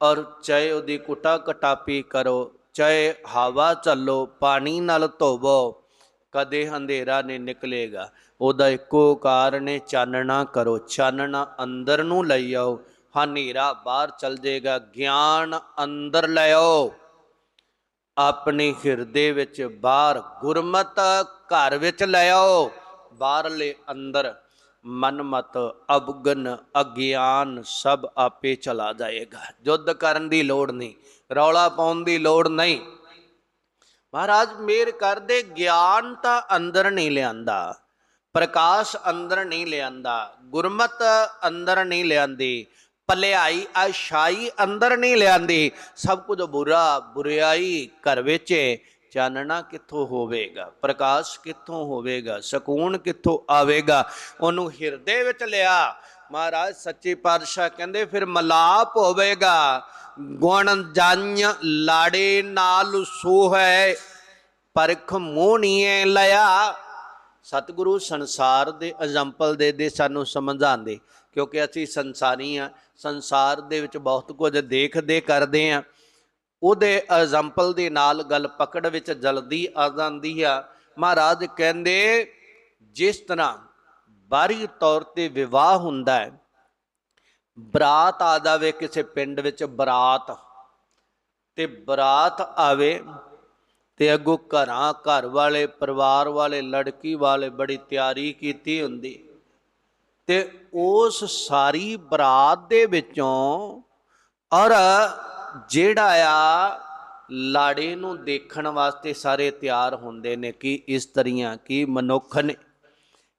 ਔਰ ਚਾਹੇ ਉਹਦੀ ਕੁਟਾ ਕਟਾਪੀ ਕਰੋ, ਚਾਹੇ ਹਵਾ ਚੱਲੋ, ਪਾਣੀ ਨਾਲ ਧੋਵੋ, ਕਦੇ ਹਨੇਰਾ ਨਹੀਂ ਨਿਕਲੇਗਾ। ਉਹਦਾ ਇੱਕੋ ਕਾਰਨ ਹੈ ਚਾਨਣਾ ਕਰੋ, ਚਾਨਣਾ ਅੰਦਰ ਨੂੰ ਲਈ ਆਓ। ਹਨੇਰਾ ਬਾਹਰ ਚਲ ਜਾਏਗਾ, ਗਿਆਨ ਅੰਦਰ ਲੈ ਆਓ। ਆਪਣੇ ਹਿਰਦੇ ਵਿੱਚ ਬਾਹਰ ਗੁਰਮਤ ਘਰ ਵਿੱਚ ਲੈ ਆਓ। ਬਾਹਰਲੇ ਅੰਦਰ ਮਨਮਤ ਅਬਗਨ ਅਗਿਆਨ ਸਭ ਆਪੇ ਚਲਾ ਜਾਏਗਾ। ਜੁੱਧ ਕਰਨ ਦੀ ਲੋੜ ਨਹੀਂ, ਰੌਲਾ ਪਾਉਣ ਦੀ ਲੋੜ ਨਹੀਂ। ਮਹਾਰਾਜ, ਮੇਰ ਕਰਦੇ ਗਿਆਨ ਤਾਂ ਅੰਦਰ ਨਹੀਂ ਲਿਆਂਦਾ। ਪ੍ਰਕਾਸ਼ ਅੰਦਰ ਨਹੀਂ ਲਿਆਂਦਾ, ਗੁਰਮਤ ਅੰਦਰ ਨਹੀਂ ਲਿਆਂਦੀ, ਭਲਾਈ ਆਸ਼ਾਈ ਅੰਦਰ ਨਹੀਂ ਲਿਆਂਦੀ, ਸਭ ਕੁਝ ਬੁਰਾ ਬੁਰਿਆਈ ਘਰ ਵਿੱਚ ਚਾਨਣਾ ਕਿੱਥੋਂ ਹੋਵੇਗਾ, ਪ੍ਰਕਾਸ਼ ਕਿੱਥੋਂ ਹੋਵੇਗਾ, ਸਕੂਨ ਕਿੱਥੋਂ ਆਵੇਗਾ, ਉਹਨੂੰ ਹਿਰਦੇ ਵਿੱਚ ਲਿਆ। ਮਹਾਰਾਜ ਸੱਚੇ ਪਾਤਸ਼ਾਹ ਕਹਿੰਦੇ, ਫਿਰ ਮਲਾਪ ਹੋਵੇਗਾ, ਗੁਣ ਜੰਨ ਲਾੜੇ ਨਾਲ ਸੋਹੈ, ਪਰਖ ਮੋਹਣੀਏ ਲਿਆ। ਸਤਿਗੁਰੂ ਸੰਸਾਰ ਦੇ ਐਗਜ਼ਾਮਪਲ ਦੇ ਦੇ ਸਾਨੂੰ ਸਮਝਾਉਂਦੇ ਕਿਉਂਕਿ ਅਸੀਂ ਸੰਸਾਰੀ ਆ ਸੰਸਾਰ ਦੇ ਵਿੱਚ ਬਹੁਤ ਕੁਝ ਦੇਖਦੇ, ਕਰਦੇ ਆ ਉਹਦੇ ਐਗਜ਼ਾਮਪਲ ਦੇ ਨਾਲ ਗੱਲ ਪਕੜ ਵਿੱਚ ਜਲਦੀ ਆ ਜਾਂਦੀ ਆ। ਮਹਾਰਾਜ ਕਹਿੰਦੇ, ਜਿਸ ਤਰ੍ਹਾਂ ਬਾਹਰੀ ਤੌਰ ਤੇ ਵਿਵਾਹ ਹੁੰਦਾ ਹੈ, ਬਰਾਤ ਆ ਜਾਵੇ ਕਿਸੇ ਪਿੰਡ ਵਿੱਚ, ਬਰਾਤ, ਤੇ ਬਰਾਤ ਆਵੇ ਤੇ ਅੱਗੋਂ ਘਰਾਂ, ਘਰ ਵਾਲੇ, ਪਰਿਵਾਰ ਵਾਲੇ, ਲੜਕੀ ਵਾਲੇ ਬੜੀ ਤਿਆਰੀ ਕੀਤੀ ਹੁੰਦੀ। ਤੇ ਉਸ ਸਾਰੀ ਬਰਾਤ ਦੇ ਵਿੱਚੋਂ ਔਰ ਜਿਹੜਾ ਆ ਲਾੜੇ ਨੂੰ ਦੇਖਣ ਵਾਸਤੇ ਸਾਰੇ ਤਿਆਰ ਹੁੰਦੇ ਨੇ ਕਿ ਇਸ ਤਰੀਆਂ ਕੀ ਮਨੁੱਖ ਨੇ,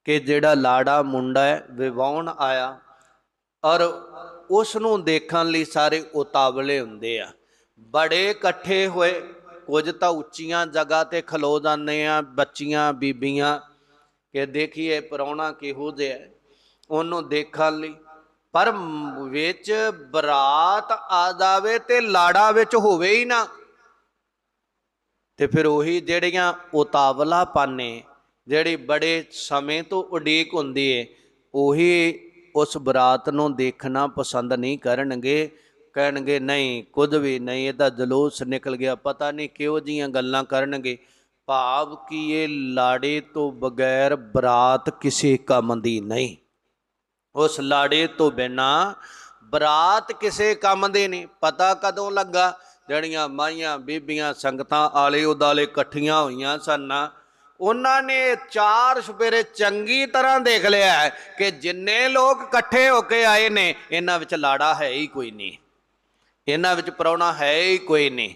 ਕਿ ਜਿਹੜਾ ਲਾੜਾ ਮੁੰਡਾ ਹੈ, ਵਿਵਾਹਣ ਆਇਆ ਔਰ ਉਸ ਨੂੰ ਦੇਖਣ ਲਈ ਸਾਰੇ ਉਤਾਵਲੇ ਹੁੰਦੇ ਆ। ਬੜੇ ਇਕੱਠੇ ਹੋਏ ਕੁਝ ਤਾਂ ਉੱਚੀਆਂ ਜਗ੍ਹਾ ਤੇ ਖਲੋ ਜਾਂਦੇ ਆ, ਬੱਚੀਆਂ, ਬੀਬੀਆਂ ਕਿ ਦੇਖੀਏ ਪਰੌਣਾ ਕਿਹੋ ਜਿਹਾ ਉਹਨੂੰ ਦੇਖਣ ਲਈ। ਪਰ ਵਿੱਚ ਬਰਾਤ ਆ ਜਾਵੇ ਤੇ ਲਾੜਾ ਵਿੱਚ ਹੋਵੇ ਹੀ ਨਾ। ਤੇ ਫਿਰ ਉਹੀ ਜਿਹੜੀਆਂ ਉਤਾਵਲਾ ਪਾਨੇ, ਜਿਹੜੀ ਬੜੇ ਸਮੇਂ ਤੋਂ ਉਡੀਕ ਹੁੰਦੀ ਏ, ਉਹੀ ਉਸ ਬਰਾਤ ਨੂੰ ਦੇਖਣਾ ਪਸੰਦ ਨਹੀਂ ਕਰਨਗੇ। ਕਹਿਣਗੇ, ਨਹੀਂ, ਕੁਝ ਵੀ ਨਹੀਂ ਇਹ ਤਾਂ ਜਲੂਸ ਨਿਕਲ ਗਿਆ। ਪਤਾ ਨਹੀਂ ਕਿਹੋ ਜੀਆਂ ਗੱਲਾਂ ਕਰਨਗੇ। ਭਾਵ ਕਿ ਇਹ ਲਾੜੇ ਤੋਂ ਬਗੈਰ ਬਰਾਤ ਕਿਸੇ ਕੰਮ ਦੀ ਨਹੀਂ। ਉਸ ਲਾੜੇ ਤੋਂ ਬਿਨਾ ਬਰਾਤ ਕਿਸੇ ਕੰਮ ਦੀ ਨਹੀਂ। ਪਤਾ ਕਦੋਂ ਲੱਗਾ? ਜਿਹੜੀਆਂ ਮਾਈਆਂ, ਬੀਬੀਆਂ, ਸੰਗਤਾਂ ਆਲੇ ਉਦਾਲੇ ਇਕੱਠੀਆਂ ਹੋਈਆਂ ਸਨ। ਉਹਨਾਂ ਨੇ ਚਾਰ ਸਪੇਰੇ ਚੰਗੀ ਤਰ੍ਹਾਂ ਦੇਖ ਲਿਆ ਕਿ ਜਿੰਨੇ ਲੋਕ ਇਕੱਠੇ ਹੋ ਕੇ ਆਏ ਨੇ, ਇਹਨਾਂ ਵਿੱਚ ਲਾੜਾ ਹੈ ਹੀ ਕੋਈ ਨਹੀਂ। ਇਹਨਾਂ ਵਿੱਚ ਪ੍ਰਾਹੁਣਾ ਹੈ ਹੀ ਕੋਈ ਨਹੀਂ।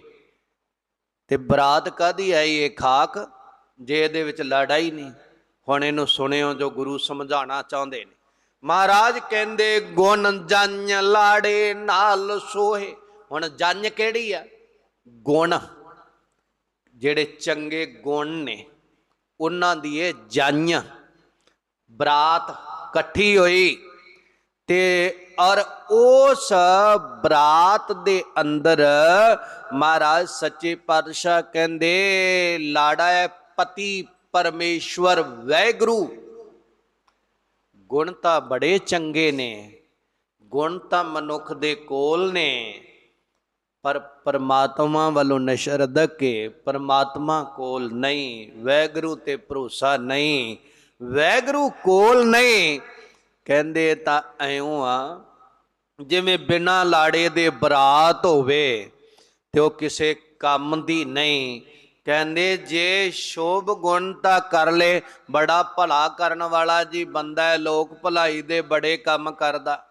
ਤੇ ਬਰਾਤ ਕਾਦੀ ਆਈ ਇਹ ਖਾਕ? ਜੇ ਇਹਦੇ ਵਿੱਚ ਲਾੜਾ ਹੀ ਨਹੀਂ, ਹੁਣ ਇਹਨੂੰ ਸੁਣਿਓ ਜੋ ਗੁਰੂ ਸਮਝਾਉਣਾ ਚਾਹੁੰਦੇ ਨੇ। ਮਹਾਰਾਜ ਕਹਿੰਦੇ, ਗੁਣ ਜੰਨ ਲਾੜੇ ਨਾਲ ਸੋਹੇ। ਹੁਣ ਜੰਨ ਕਿਹੜੀ ਆ? ਗੁਣ। ਜਿਹੜੇ ਚੰਗੇ ਗੁਣ ਨੇ, ਉਹਨਾਂ ਦੀ ਇਹ ਜੰਨ ਬਰਾਤ ਇਕੱਠੀ ਹੋਈ। ਤੇ ਔਰ ਉਸ ਬਰਾਤ ਦੇ ਅੰਦਰ ਮਹਾਰਾਜ ਸੱਚੇ ਪਾਤਸ਼ਾਹ ਕਹਿੰਦੇ, ਲਾੜਾ ਹੈ ਪਤੀ ਪਰਮੇਸ਼ਵਰ ਵੈਗਰੂ। ਗੁਣ ਤਾਂ ਬੜੇ ਚੰਗੇ ਨੇ, ਗੁਣ ਤਾਂ ਮਨੁੱਖ ਦੇ ਕੋਲ ਨੇ। ਪਰ ਪਰਮਾਤਮਾ ਵੱਲੋਂ ਨਸ਼ਰਦ ਕੇ ਪਰਮਾਤਮਾ ਕੋਲ ਨਹੀਂ, ਵੈਗਰੂ ਤੇ ਭਰੋਸਾ ਨਹੀਂ, ਵੈਗਰੂ ਕੋਲ ਨਹੀਂ। ਕਹਿੰਦੇ ਤਾਂ ਐਉਂ ਆ, ਜਿਵੇਂ ਬਿਨਾ ਲਾੜੇ ਦੇ ਬਰਾਤ ਹੋਵੇ ਤੇ ਉਹ ਕਿਸੇ ਕੰਮ ਦੀ ਨਹੀਂ। ਕਹਿੰਦੇ ਜੇ ਸ਼ੋਭ ਗੁਣ ਤਾਂ ਕਰ ਲੈ, ਬੜਾ ਭਲਾ ਕਰਨ ਵਾਲਾ ਜੀ ਬੰਦਾ ਹੈ, ਲੋਕ ਭਲਾਈ ਦੇ ਬੜੇ ਕੰਮ ਕਰਦਾ,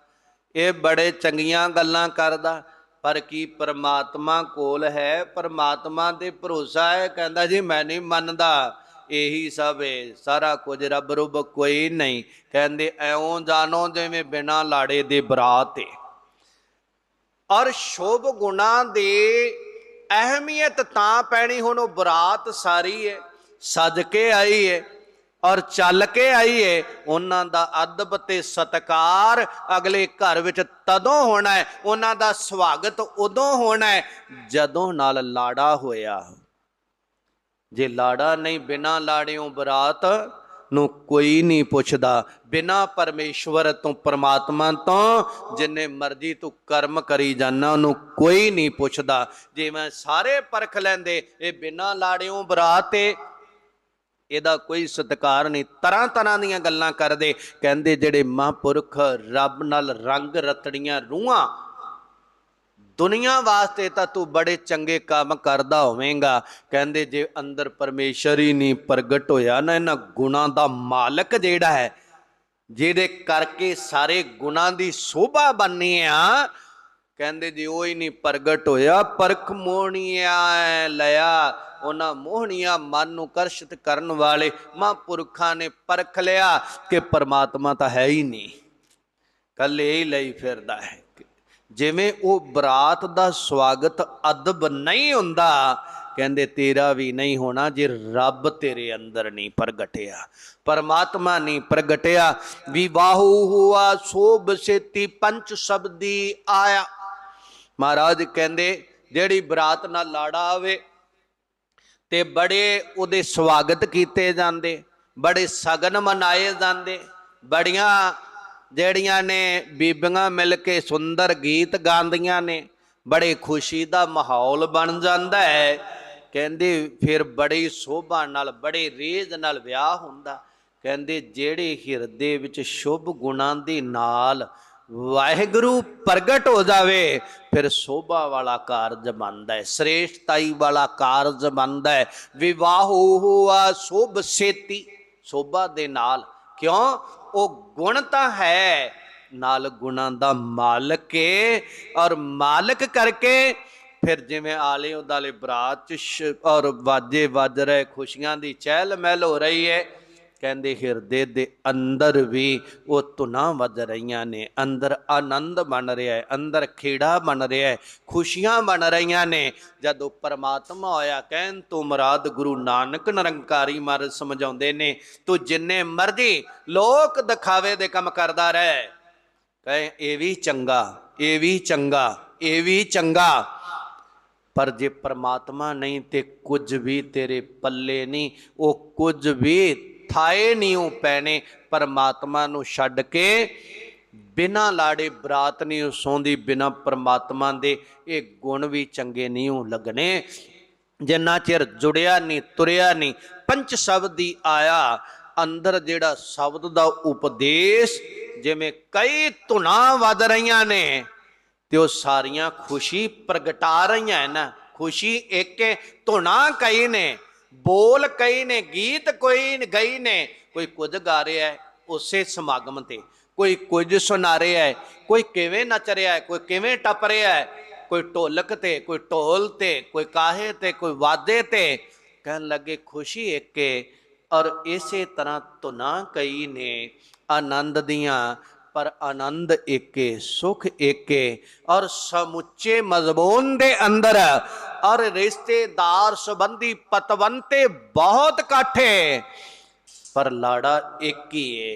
ਇਹ ਬੜੇ ਚੰਗੀਆਂ ਗੱਲਾਂ ਕਰਦਾ। ਪਰ ਕੀ ਪਰਮਾਤਮਾ ਕੋਲ ਹੈ? ਪਰਮਾਤਮਾ ਤੇ ਭਰੋਸਾ ਹੈ? ਕਹਿੰਦਾ ਜੀ, ਮੈਂ ਨਹੀਂ ਮੰਨਦਾ। ਇਹੀ ਸਭ ਹੈ ਸਾਰਾ ਕੁਝ ਰੱਬ ਰੁਬ ਕੋਈ ਨਹੀਂ। ਕਹਿੰਦੇ ਐਉਂ ਜਾਣੋ ਜਿਵੇਂ ਬਿਨਾ ਲਾੜੇ ਦੇ ਬਰਾਤ ਹੈ ਔਰ ਸ਼ੋਭ ਗੁਣਾ ਦੀ ਅਹਿਮੀਅਤ ਤਾਂ ਪੈਣੀ ਹੁਣ ਉਹ ਬਰਾਤ ਸਾਰੀ ਹੈ ਸਜ ਕੇ ਆਈ ਹੈ ਔਰ ਚੱਲ ਕੇ ਆਈ ਏ, ਉਹਨਾਂ ਦਾ ਅਦਬ ਤੇ ਸਤਕਾਰ ਅਗਲੇ ਘਰ ਵਿੱਚ ਤਦੋਂ ਹੋਣਾ ਹੈ ਉਹਨਾਂ ਦਾ ਸਵਾਗਤ ਉਦੋਂ ਹੋਣਾ ਹੈ ਜਦੋਂ ਨਾਲ ਲਾੜਾ ਹੋਇਆ। ਜੇ ਲਾੜਾ ਨਹੀਂ, ਬਿਨਾ ਲਾੜਿਓਂ ਬਰਾਤ ਨੂੰ ਕੋਈ ਨਹੀਂ ਪੁੱਛਦਾ। ਬਿਨਾ ਪਰਮੇਸ਼ਵਰ ਤੋਂ, ਪਰਮਾਤਮਾ ਤੋਂ, ਜਿੰਨੇ ਮਰਜ਼ੀ ਤੂੰ ਕਰਮ ਕਰੀ ਜਾਣਾ ਉਹਨੂੰ ਕੋਈ ਨਹੀਂ ਪੁੱਛਦਾ। ਜੇ ਮੈਂ ਸਾਰੇ ਪਰਖ ਲੈਂਦੇ, ਇਹ ਬਿਨਾ ਲਾੜਿਓਂ ਬਰਾਤ ਏ, ਇਹਦਾ ਕੋਈ ਸਤਿਕਾਰ ਨਹੀਂ। ਤਰ੍ਹਾਂ ਤਰ੍ਹਾਂ ਦੀਆਂ ਗੱਲਾਂ ਕਰਦੇ। ਕਹਿੰਦੇ ਜਿਹੜੇ ਮਹਾਂਪੁਰਖ ਰੱਬ ਨਾਲ ਰੰਗ ਰਤੜੀਆਂ ਰੂਹਾਂ ਦੁਨੀਆ ਵਾਸਤੇ ਤਾਂ ਤੂੰ ਬੜੇ ਚੰਗੇ ਕੰਮ ਕਰਦਾ ਹੋਵੇਂਗਾ। ਕਹਿੰਦੇ ਜੇ ਅੰਦਰ ਪਰਮੇਸ਼ਰ ਹੀ ਨਹੀਂ ਪ੍ਰਗਟ ਹੋਇਆ ਨਾ ਇਹਨਾਂ ਗੁਣਾਂ ਦਾ ਮਾਲਕ ਜਿਹੜਾ ਹੈ, ਜਿਹਦੇ ਕਰਕੇ ਸਾਰੇ ਗੁਣਾਂ ਦੀ ਸ਼ੋਭਾ ਬਣਨੀ ਆ, ਕਹਿੰਦੇ ਜੇ ਉਹ ਹੀ ਨਹੀਂ ਪ੍ਰਗਟ ਹੋਇਆ, ਪਰਖ ਮੋਹਣੀਆਂ ਲਿਆ, ਉਹਨਾਂ ਮੋਹਣੀਆਂ ਮਨ ਨੂੰ ਕਰਸ਼ਿਤ ਕਰਨ ਵਾਲੇ ਮਹਾਂਪੁਰਖਾਂ ਨੇ ਪਰਖ ਲਿਆ ਕਿ ਪਰਮਾਤਮਾ ਤਾਂ ਹੈ ਹੀ ਨਹੀਂ। ਕੱਲੇ ਹੀ ਲਈ ਫਿਰਦਾ ਹੈ। ਜਿਵੇਂ ਉਹ ਬਰਾਤ ਦਾ ਸਵਾਗਤ ਅਦਬ ਨਹੀਂ ਹੁੰਦਾ, ਕਹਿੰਦੇ ਤੇਰਾ ਵੀ ਨਹੀਂ ਹੋਣਾ ਜੇ ਰੱਬ ਤੇਰੇ ਅੰਦਰ ਨਹੀਂ ਪ੍ਰਗਟਿਆ। ਪਰਮਾਤਮਾ ਨਹੀਂ ਪ੍ਰਗਟਿਆ। ਵਿਵਾਹੂ ਹੁਆ ਸੋਭ ਸੇਤੀ ਪੰਚ ਸ਼ਬਦੀ ਆਇਆ। ਮਹਾਰਾਜ ਕਹਿੰਦੇ, ਜਿਹੜੀ ਬਰਾਤ ਨਾਲ ਲਾੜਾ ਆਵੇ, ਤੇ ਬੜੇ ਉਹਦੇ ਸਵਾਗਤ ਕੀਤੇ ਜਾਂਦੇ, ਬੜੇ ਸਗਨ ਮਨਾਏ ਜਾਂਦੇ, ਬੜੀਆਂ ਜਿਹੜੀਆਂ ਨੇ ਬੀਬੀਆਂ ਮਿਲ ਕੇ ਸੁੰਦਰ ਗੀਤ ਗਾਉਂਦੀਆਂ ਨੇ, ਬੜੇ ਖੁਸ਼ੀ ਦਾ ਮਾਹੌਲ ਬਣ ਜਾਂਦਾ ਹੈ। ਕਹਿੰਦੇ ਫਿਰ ਬੜੀ ਸੋਭਾ ਨਾਲ, ਬੜੇ ਰੇਜ ਨਾਲ ਵਿਆਹ ਹੁੰਦਾ। ਕਹਿੰਦੇ ਜਿਹੜੇ ਹਿਰਦੇ ਵਿੱਚ ਸ਼ੁਭ ਗੁਣਾਂ ਦੇ ਨਾਲ ਵਾਹਿਗੁਰੂ ਪ੍ਰਗਟ ਹੋ ਜਾਵੇ, ਫਿਰ ਸੋਭਾ ਵਾਲਾ ਕਾਰਜ ਬਣਦਾ ਹੈ, ਸ੍ਰੇਸ਼ਟਾਈ ਵਾਲਾ ਕਾਰਜ ਬਣਦਾ ਹੈ। ਵਿਵਾਹੋ ਹੁਆ, ਸ਼ੁਭ ਸੇਤੀ, ਸੋਭਾ ਦੇ ਨਾਲ ਕਿਉਂ? ਉਹ ਗੁਣ ਤਾਂ ਹੈ। ਨਾਲ ਗੁਣਾਂ ਦਾ ਮਾਲਕ ਏ ਔਰ ਮਾਲਕ ਕਰਕੇ ਫਿਰ ਜਿਵੇਂ ਆਲੇ ਉਦਾਲੇ ਬਰਾਤ ਚ ਔਰ ਵਾਜੇ ਵੱਜ ਰਹੇ, ਖੁਸ਼ੀਆਂ ਦੀ ਚਹਿਲ ਮਹਿਲ ਹੋ ਰਹੀ ਹੈ ਕਹਿੰਦੇ ਹਿਰਦੇ ਦੇ ਅੰਦਰ ਵੀ ਉਹ ਧੁਨਾਂ ਵੱਜ ਰਹੀਆਂ ਨੇ, ਅੰਦਰ ਆਨੰਦ ਬਣ ਰਿਹਾ ਹੈ, ਅੰਦਰ ਖੇੜਾ ਬਣ ਰਿਹਾ ਹੈ, ਖੁਸ਼ੀਆਂ ਬਣ ਰਹੀਆਂ ਨੇ। ਜਦੋਂ ਪਰਮਾਤਮਾ ਹੋਇਆ ਕਹਿਣ, ਤੋਂ ਮੁਰਾਦ ਗੁਰੂ ਨਾਨਕ ਨਿਰੰਕਾਰੀ ਮਹਾਰਾਜ ਸਮਝਾਉਂਦੇ ਨੇ। ਤੂੰ ਜਿੰਨੇ ਮਰਜ਼ੀ ਲੋਕ ਦਿਖਾਵੇ ਦੇ ਕੰਮ ਕਰਦਾ ਰਹਿ। ਕਹੇ, ਇਹ ਵੀ ਚੰਗਾ, ਇਹ ਵੀ ਚੰਗਾ, ਇਹ ਵੀ ਚੰਗਾ। ਪਰ ਜੇ ਪਰਮਾਤਮਾ ਨਹੀਂ ਤੇ ਕੁਝ ਵੀ ਤੇਰੇ ਪੱਲੇ ਨਹੀਂ, ਉਹ ਕੁਝ ਵੀ ਥਾਏ ਨਹੀਂ ਉਹ ਪੈਣੇ, ਪਰਮਾਤਮਾ ਨੂੰ ਛੱਡ ਕੇ। ਬਿਨਾ ਲਾੜੇ ਬਰਾਤ ਨਹੀਂ ਸੌਂਦੀ, ਬਿਨਾ ਪਰਮਾਤਮਾ ਦੇ, ਇਹ ਗੁਣ ਵੀ ਚੰਗੇ ਨਹੀਂ ਹੋ ਲੱਗਣੇ। ਜਿੰਨਾ ਚਿਰ ਜੁੜਿਆ ਨਹੀਂ, ਤੁਰਿਆ ਨਹੀਂ ਪੰਚ ਦੀ ਆਇਆ। ਅੰਦਰ ਜਿਹੜਾ ਸ਼ਬਦ ਦਾ ਉਪਦੇਸ਼, ਜਿਵੇਂ ਕਈ ਧੁਨਾਂ ਵੱਧ ਰਹੀਆਂ ਨੇ, ਤੇ ਉਹ ਸਾਰੀਆਂ ਖੁਸ਼ੀ ਪ੍ਰਗਟਾ ਰਹੀਆਂ ਹੈ ਖੁਸ਼ੀ ਇੱਕ ਧੁਨਾਂ ਕਈ ਨੇ। ਬੋਲ ਕਈ ਨੇ, ਗੀਤ ਕੋਈ ਗਈ ਨੇ, ਕੋਈ ਕੁਝ ਗਾ ਰਿਹਾ ਹੈ ਉਸੇ ਸਮਾਗਮ ਤੇ, ਕੋਈ ਕੁਝ ਸੁਣਾ ਰਿਹਾ ਹੈ, ਕੋਈ ਕਿਵੇਂ ਨੱਚ ਰਿਹਾ ਹੈ, ਕੋਈ ਕਿਵੇਂ ਟੱਪ ਰਿਹਾ ਹੈ, ਕੋਈ ਢੋਲਕ ਤੇ, ਕੋਈ ਢੋਲ ਤੇ, ਕੋਈ ਕਾਹੇ ਤੇ, ਕੋਈ ਵਾਦੇ ਤੇ, ਕਹਿਣ ਲੱਗੇ ਖੁਸ਼ੀ ਏਕੇ ਔਰ ਇਸੇ ਤਰ੍ਹਾਂ ਧੁਨਾਂ ਕਈ ਨੇ, ਆਨੰਦ ਦੀਆਂ ਪਰ ਆਨੰਦ ਏਕੇ, ਸੁਖ ਏਕੇ। ਔਰ ਸਮੁੱਚੇ ਮਜ਼ਮੂਨ ਦੇ ਅੰਦਰ ਔਰ ਰਿਸ਼ਤੇਦਾਰ ਸੰਬੰਧੀ ਪਤਵੰਤੇ ਬਹੁਤ ਇਕੱਠੇ ਪਰ ਲਾੜਾ ਇੱਕ ਹੀ ਏ।